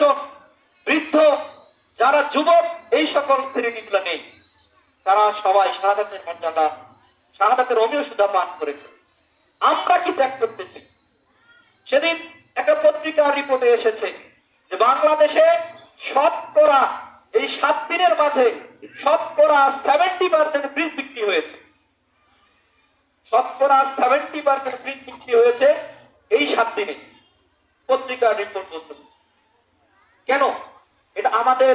বছর বৃদ্ধ, যারা যুবক, এই সকল শ্রেণীগুলো নেই। তারা সবাই শাহাদাতের মর্যাদা, শাহাদাতের অমীয় সুদা পান করেছে। আমরা কি ত্যাগ করতেছি? সেদিন একটা পত্রিকার রিপোর্টে এসেছে যে বাংলাদেশে শতকরা, এই সাত দিনের মাঝে শতকরা সেভেন্টি পার্সেন্ট ফ্রিজ বিক্রি হয়েছে। শতকরা সেভেন্টি পার্সেন্ট ফ্রিজ বিক্রি হয়েছে এই সাত দিনে। পত্রিকার রিপোর্ট বলতে কেন? এটা আমাদের,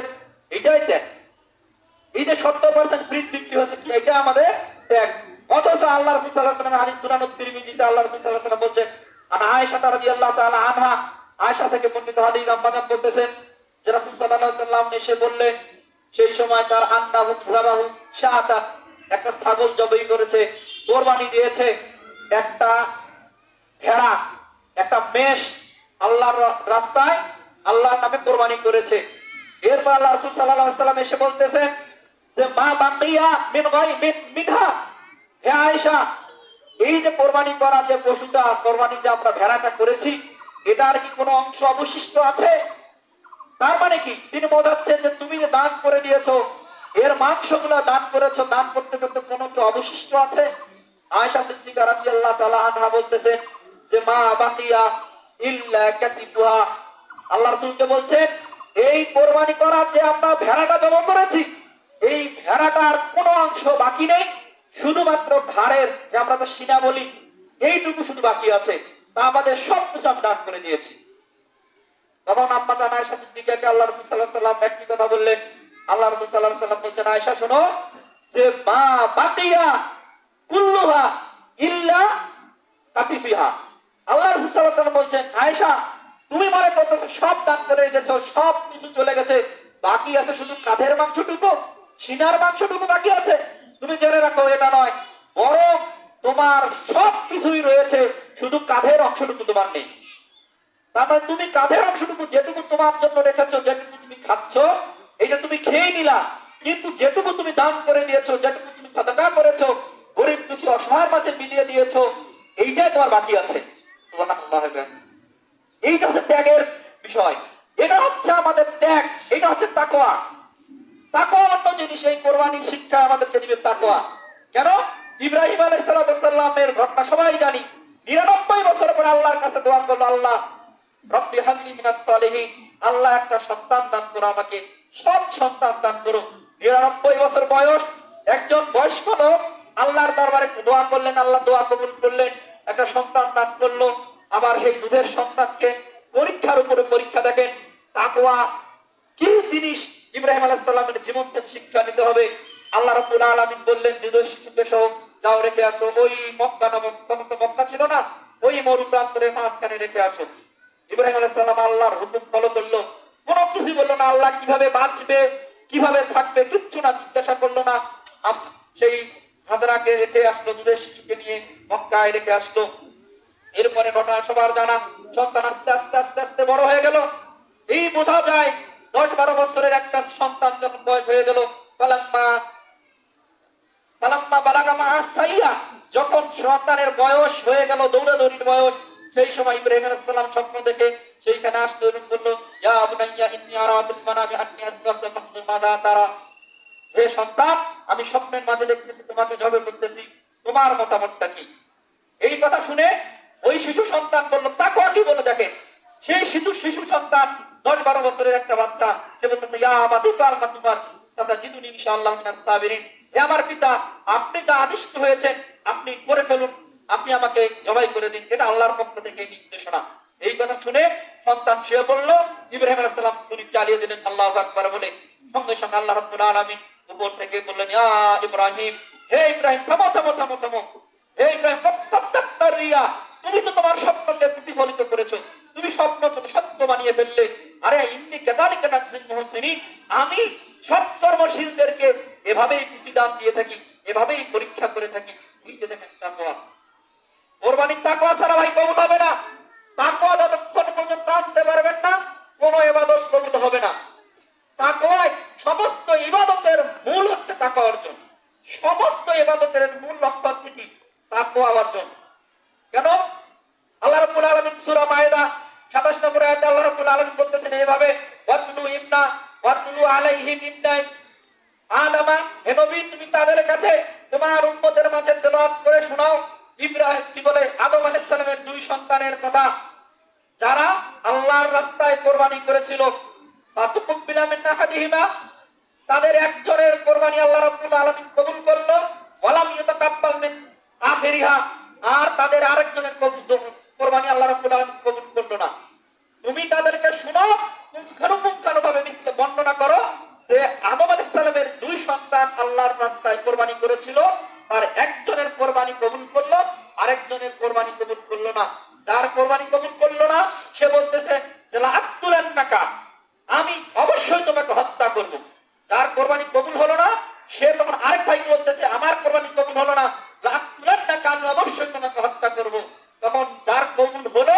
এটাই ত্যাগ এই যে সত্তর পার্সেন্ট ফ্রিজ বিক্রি হচ্ছে, এটা আমাদের ত্যাগ অথচ আল্লাহ রসুল তিরমিজিতে আল্লাহ রসুল তাআলা আনহা। থেকে বলতেছেন যে সাল্লাম এসে সেই সময় তার আন্নাহু শাহাতা একটা ছাগল জবাই করেছে, কোরবানি দিয়েছে, একটা ভেড়া, একটা মেষ আল্লাহর রাস্তায় আল্লাহর নামে কোরবানি করেছে। এরপর আল্লাহ রাসূল সাল্লাম এসে বলতেছেন যে, মা বাকিয়া মিন মিনহা? হে আয়েশা, এই যে কোরবানি করা যে পশুটা কোরবানি যে আমরা ভেড়াটা করেছি, এটার কি কোনো অংশ অবশিষ্ট আছে? তার মানে কি? তিনি বোঝাচ্ছেন যে, তুমি যে দান করে দিয়েছ, এর মাংস মাংসগুলো দান করেছ, দান করতে করতে কোনো কি অবশিষ্ট আছে? আয়েশা সিদ্দিকা রাদিয়াল্লাহু তাআলা আনহা বলতেছেন যে, মা বাকিয়া ইল্লা কাতিবুহা আল্লাহ রাসূলকে বলছেন, এই কোরবানি করা যে আমরা ভেড়াটা জমা করেছি, এই ভেড়াটার কোনো অংশ বাকি নেই। শুধুমাত্র ঘাড়ের যে আমরা তো সিনা বলি, এইটুকু শুধু বাকি আছে। তা আমাদের সব কিছু দান করে দিয়েছি। তখন আম্মা জান আয়েশা সিদ্দিকাকে আল্লাহ রাসূল আলাইহি সাল্লাম একই কথা বললেন। আল্লাহ রসুল আলাইহি সাল্লাম বলছেন, আয়েশা, শোনো, যে মা বাকিয়া কুল্লুহা ইল্লা কাতিফিহা। আল্লাহ রাসূল সাল্লাহ সাল্লাম বলছেন, আয়েশা তুমি মনে করতেছো সব দান করে গেছো সব কিছু চলে গেছে। বাকি আছে শুধু কাঁধের মাংসটুকু, সিনার মাংসটুকু বাকি আছে। তুমি জেনে রাখো, এটা নয়, বরং তোমার সব কিছুই রয়েছে, শুধু কাঁধের অংশটুকু তোমার নেই। তারপরে তুমি কাঁধের অংশটুকু যেটুকু তোমার জন্য রেখেছো, যেটুকু তুমি খাচ্ছ এটা তুমি খেয়ে নিলা, কিন্তু যেটুকু তুমি দান করে দিয়েছ যেটুকু তুমি সাদাকা করেছ গরিব দুঃখী অসহায় মাঝে মিলিয়ে দিয়েছ এইটাই তোমার বাকি আছে সুবহানাল্লাহ। এইটা হচ্ছে ত্যাগের বিষয় এটা হচ্ছে আমাদের ত্যাগ এটা হচ্ছে তাকোয়া তাকোয়া অন্য জিনিস এই কোরবানির শিক্ষা আমাদেরকে দিবে তাকোয়া কেন? ইব্রাহিম আলাইসালামের ঘটনা সবাই জানি। নিরানব্বই বছর পরে আল্লাহর কাছে দোয়া করল, আল্লাহ, রব্বি আল্লাহ একটা সন্তান দান করো আমাকে। সব সন্তান দান করো। নিরানব্বই বছর বয়স, একজন বয়স্ক লোক আল্লাহর দরবারে দোয়া করলেন, আল্লাহ দোয়া কবুল করলেন, একটা সন্তান দান করল। আবার সেই দুধের সন্তানকে পরীক্ষার উপরে পরীক্ষা দেখেন, তাকওয়া কি জিনিস ইব্রাহিম আলাইসাল্লামের জীবন থেকে শিক্ষা নিতে হবে। আল্লাহ রাব্বুল আলামিন বললেন শিশুকে সহ যাও রেখে আসো। ওই মক্কা নামক তখন মক্কা ছিল না, ওই মরু প্রান্তরের মাঝখানে রেখে আসো। ইব্রাহিম আলাইসাল্লাম আল্লাহর হুকুম ফলো করল। কোনো কিছু বলল না, আল্লাহ কীভাবে বাঁচবে, কীভাবে থাকবে, কিচ্ছু না জিজ্ঞাসা করল না। সেই হাজারাকে রেখে আসলো, দুধের শিশুকে নিয়ে মক্কায় রেখে আসলো। এরপরে ঘটনা সবার জানা, সন্তান আস্তে আস্তে আস্তে আস্তে বড় হয়ে গেল। এই বোঝা যায় দশ বারো বছরের একটা সন্তান যখন বয়স হয়ে গেল পালাম্মা যখন সন্তানের বয়স হয়ে গেল, দৌড়াদৌড়ির বয়স, সেই সময় ইব্রাহিম স্বপ্ন দেখে সেইখানে আসতে হে সন্তান, আমি স্বপ্নের মাঝে দেখতেছি, তোমাকে জবে করতেছি। তোমার মতামতটা কি? এই কথা শুনে ওই শিশু সন্তান বলল, তাকে কি বলে দেখে সেই শিশু শিশু সন্তান, দশ বারো বছরের একটা বাচ্চা, সে বলতেছে, ইয়া আমাদি তোমার তোমরা জিদুনি ইনশাআল্লাহ হে আমার পিতা, আপনি যা আদিষ্ট হয়েছেন, আপনি করে ফেলুন। আপনি আমাকে জবাই করে দিন। এটা আল্লাহর পক্ষ থেকে নির্দেশনা। এই কথা শুনে সন্তান শুয়ে পড়ল। ইব্রাহিম আলাইহিস সালাম ছুরি চালিয়ে দিলেন আল্লাহু আকবার বলে। সঙ্গে সঙ্গে আল্লাহ রাব্বুল আলামিন উপর থেকে বললেন, ইয়া ইব্রাহিম, হে ইব্রাহিম, থামো থামো থামো থামো। হে ইব্রাহিম রিয়া তুমি তো তোমার স্বপ্নকে প্রতিফলিত করেছ। তুমি স্বপ্ন তুমি সত্য বানিয়ে ফেললে। আরে ইন্নি কেদালিকা নাসরিন মুহসিনিন। আমি সব কর্মশীলদেরকে এভাবেই প্রতিদান দিয়ে থাকি, এভাবেই পরীক্ষা করে থাকি এই দেখেন তাকওয়া। কোরবানির তাকওয়া ছাড়া ভাই কবুল হবে না। তাকওয়া যতক্ষণ পর্যন্ত আনতে পারবেন না এবাদত কবুল হবে না। তাকওয়ায় সমস্ত ইবাদতের মূল হচ্ছে অর্জন। সমস্ত ইবাদতের মূল লক্ষ্য হচ্ছে কি? অর্জন। কেন? আল্লাহ রাব্বুল আলামিন সূরা মায়েদা 27 নম্বর আয়াতে আল্লাহ রাব্বুল আলামিন বলতেছেন এইভাবে আলাইহিম ইন্নাই আদামা হে নবী, তুমি তাদের কাছে তোমার উম্মতের মাঝে তেলাওয়াত করে শোনাও। ইব্রাহিম কি বলে? আদম আলাইহিস দুই সন্তানের কথা। যারা আল্লাহর রাস্তায় কোরবানি করেছিল। ফাতুকুব্বিলা মিন আহাদিহিমা। তাদের একজনের কোরবানি আল্লাহ রাব্বুল আলামিন কবুল করল। ওয়ালাম ইয়াতাকাব্বাল মিন আখিরিহা। আর তাদের আরেকজনের কবুল- কোরবানি আল্লাহ রাব্বুল আলামিন কবুল করল না। তুমি না। যার কোরবানি কবুল করল না, সে বলতেছে আত্মুলেন টাকা আমি অবশ্যই তোমাকে হত্যা করব। যার কোরবানি কবুল হলো না, সে তখন আরেক ভাইকে বলতেছে, আমার কোরবানি কবুল হলো না লাখ টাকা আমি অবশ্যই তোমাকে হত্যা করব। তখন যার কবুল হলো,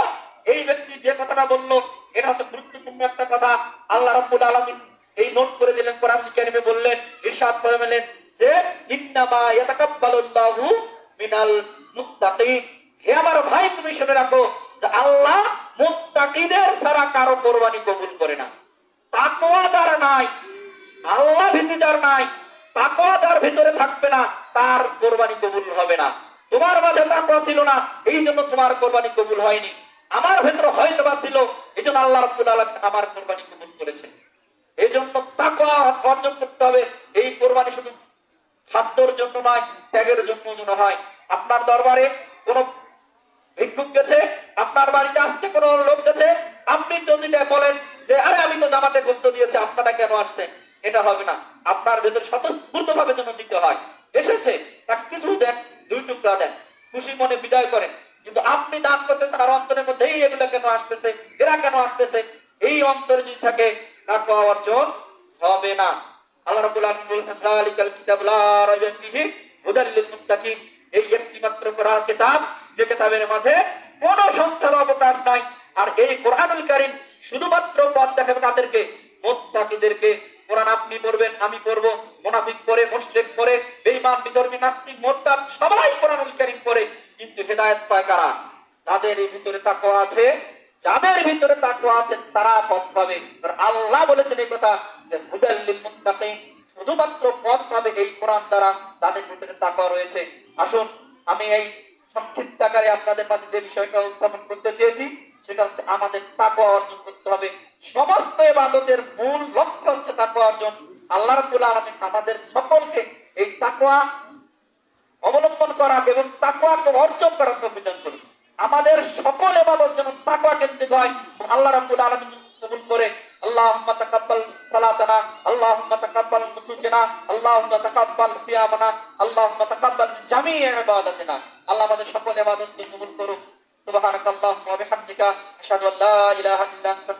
এই ব্যক্তি যে কথাটা বলল, এটা হচ্ছে গুরুত্বপূর্ণ একটা কথা। আল্লাহ রাব্বুল আলামিন এই নোট করে দিলেন, কোরআন কারিমে বললেন, ইরশাদ করে বললেন যে, ইন্নামা ইয়াতাকাব্বালুল্লাহু মিনাল মুত্তাকিন। হে আমার ভাই, তুমি শুনে রাখো আল্লাহ মুত্তাকিদের ছাড়া কারও কোরবানি কবুল করে না। তাকওয়া যার নাই, আল্লাহ ভীতি যার নাই, তাকওয়া যার ভিতরে থাকবে না, তার কোরবানি কবুল হবে না। তোমার মাঝে তাকওয়া ছিল না, এই জন্য তোমার কোরবানি কবুল হয়নি। আমার ভেতরে হয়তো বা ছিল, এই জন্য আল্লাহ রাব্বুল আলামিন আমার কোরবানি কবুল করেছে এই জন্য তাকওয়া অর্জন করতে হবে, এই কোরবানি শুধু খাদ্যর জন্য নয়, ত্যাগের জন্য হয়। আপনার দরবারে কোন ভিক্ষুক গেছে, আপনার বাড়িতে আসতে কোন লোক গেছে? আপনি যদি বলেন যে, আরে, আমি তো জামাতে গোস্ত দিয়েছি, আপনারা কেন আসছেন? এটা হবে না। আপনার ভেতরে স্বতঃস্ফূর্ত ভাবে যেন দিতে হয়। এসেছে, তাকে কিছু দেন, দুই টুকরা দেন। খুশি মনে বিদায় করেন। কিন্তু আপনি দান করতেছেন, আর অন্তরের মধ্যে এই এগুলো কেন আসতেছে? এরা কেন আসতেছে? এই অন্তরে যদি থাকে তাকে অর্জন হবে না। আল্লাহ রাব্বুল আলামিন বলেছেন, যালিকাল কিতাব লা রাইবা ফিহি হুদাল লিল মুত্তাকিন। এই একটি মাত্র কোরআন কিতাব যে কিতাবের মাঝে কোনো সন্দেহের অবকাশ নাই। আর এই কোরআনুল কারীম শুধুমাত্র পথ দেখাবে কাদেরকে মুত্তাকিদেরকে। কোরআন আপনি পড়বেন, আমি পড়ব, মুনাফিক পড়ে, মুশরিক পড়ে, বেঈমান, বিধর্মী, নাস্তিক মোরতাদ সবাই কোরআনুল কারীম পড়ে। কিন্তু হেদায়েত পায় কারা? তাদের ভিতরে তাকওয়া আছে, যাদের ভিতরে তাকওয়া আছে, তারা পথ পাবে। আল্লাহ বলেছেন এই কথা যে, হুদাল লিল মুত্তাকিন, শুধুমাত্র পথ পাবে এই কোরআন দ্বারা তাদের ভিতরে তাকওয়া রয়েছে। আসুন, আমি এই সংক্ষিপ্ত আকারে আপনাদের মাঝে যে বিষয়টা উত্থাপন করতে চেয়েছি, সেটা হচ্ছে আমাদের অর্জন করতে হবে। সমস্ত মূল লক্ষ্য হচ্ছে অর্জন। আল্লাহ রাব্বুল আমাদের সকলকে এই অবলম্বন করা এবং অর্জন করার করি আমাদের সকল এবাদত যেন তাকওয়া কেন্দ্রিক হয়, আল্লাহ রাব্বুল আলামিন কবুল করে। আল্লাহুম্মা তাকাব্বাল সালাতানা, আল্লাহুম্মা তাকাব্বাল নুসুকানা আল্লাহুম্মা তাকাব্বাল সিয়ামানা, আল্লাহুম্মা তাকাব্বাল জামিই ইবাদাতিনা। আল্লাহ আমাদের সকল ইবাদতকে কবুল করুক। সুবহানাকাল্লাহুম্মা ওয়া বিহামদিকা আশহাদু আল্লা ইলাহা ইল্লা আনতা